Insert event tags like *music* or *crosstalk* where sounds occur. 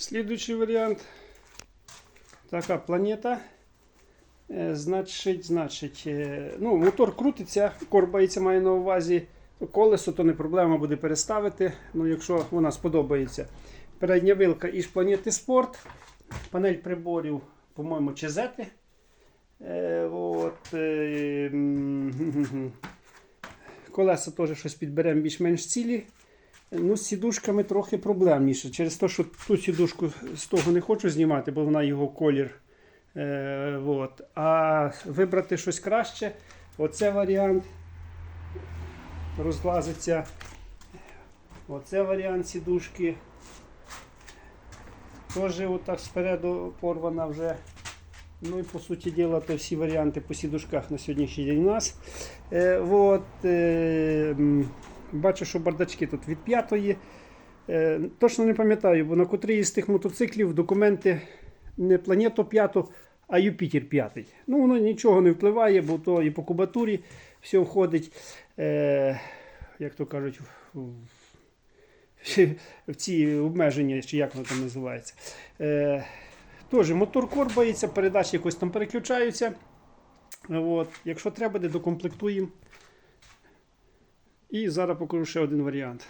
Слідуючий варіант. Така планета. Значить, значить, е, ну, мотор крутиться, корбається, має на увазі. Колесо то не проблема буде переставити. Ну, якщо вона сподобається. Передня вилка із планети Спорт. Панель приборів, по-моєму, чезети. Е, от, е, *laughs* колеса теж щось підберемо більш-менш цілі. Ну, з сідушками трохи проблемніше. Через те, що ту сідушку з того не хочу знімати, бо вона його колір. Е, от. А вибрати щось краще. Оце варіант. Розлазиться. Оце варіант сідушки. Теж отак спереду порвана вже. Ну і по суті діла, то всі варіанти по сідушках на сьогоднішній день у нас. Е, от, е, бачу, що бардачки тут від п'ятої. Е, точно не пам'ятаю, бо на котрій з тих мотоциклів документи не планету п'яту, а Юпітер п'ятий. Ну, воно нічого не впливає, бо то і по кубатурі все входить, е, як то кажуть, в, в ці обмеження, чи як воно там називається. Е, Теж мотор корбається, передачі якось там переключаються. От. Якщо треба, буде, докомплектуємо. І зараз покажу ще один варіант.